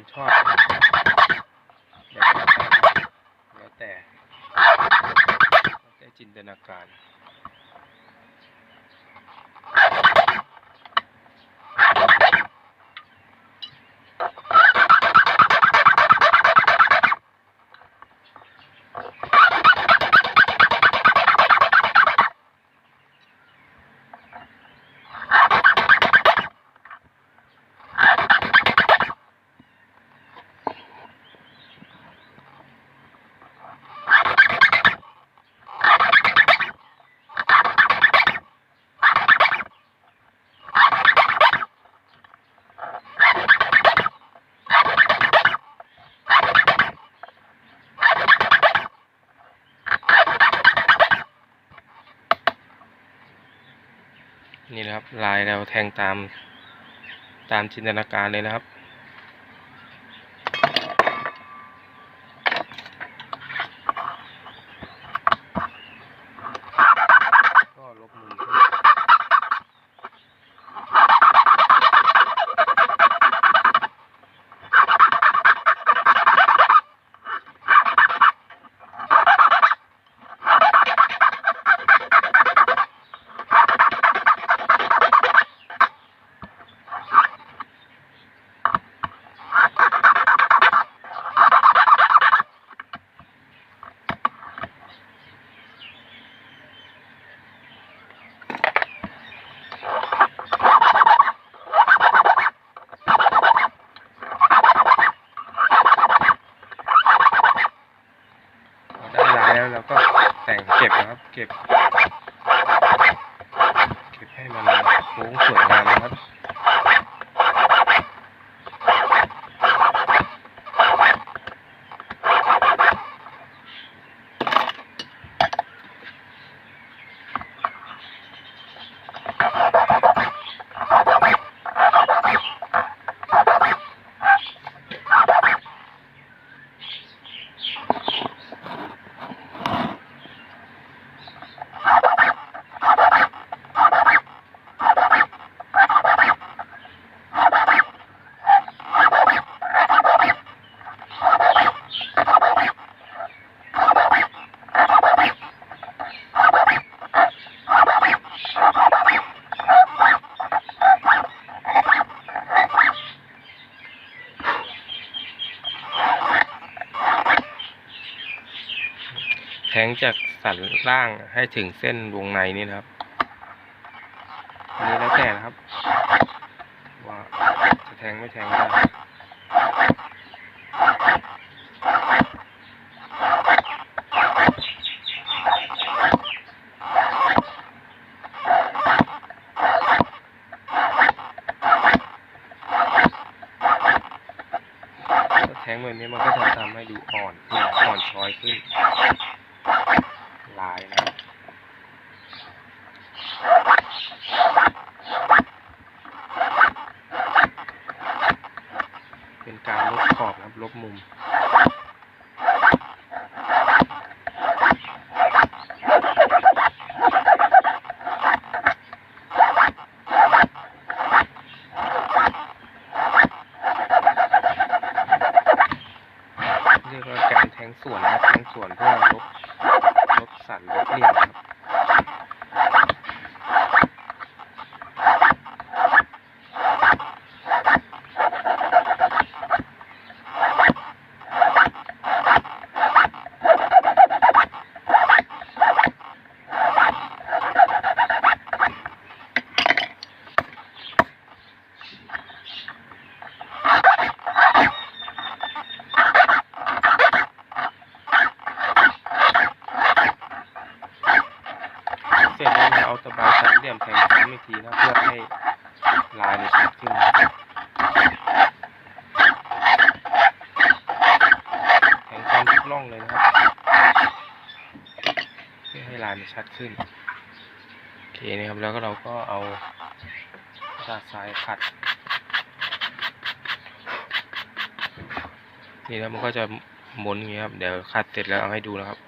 ความชอบแล้วแต่แล้วแต่จินตนาการ นี่นะครับ ลายเราแทงตามตามจินตนาการเลยนะครับ ก็ลบมุมขึ้นพอได้ลาย แล้วเราก็แต่งเก็บนะครับ เก็บ เก็บให้มันโค้งสวยงามนะครับ งจากสันล่างให้ถึงเส้นวงในนี่นะครับอันนี้แล้วแต่นะครับ ว่าจะแทงไม่แทงได้ถ้าแทงแบบนี้มันก็จะทำให้ดูอ่อนขึ้นอ่อนช้อยขึ้น ลายนะเป็นการลบขอบนะครับลบมุมเรียกว่าการแทงส่วนนะแทงส่วนเพื่อลบลบ สันลบเหลี่ยนครับ เสร็จแล้วเราเอาตะไบสามเหลี่ยมแทงซ้ำอีกทีนะเพื่อให้ลายมันชัดขึ้นแทงซ้ำทุกร่องเลยนะครับเพื่อให้ลายมันชัดขึ้นโอเคนะครับแล้วก็เราก็เอากระดาษทรายขัดนี่แล้วมันก็จะหมุนอย่างนี้ครับเดี๋ยวขัดเสร็จแล้วเอาให้ดูนะครับ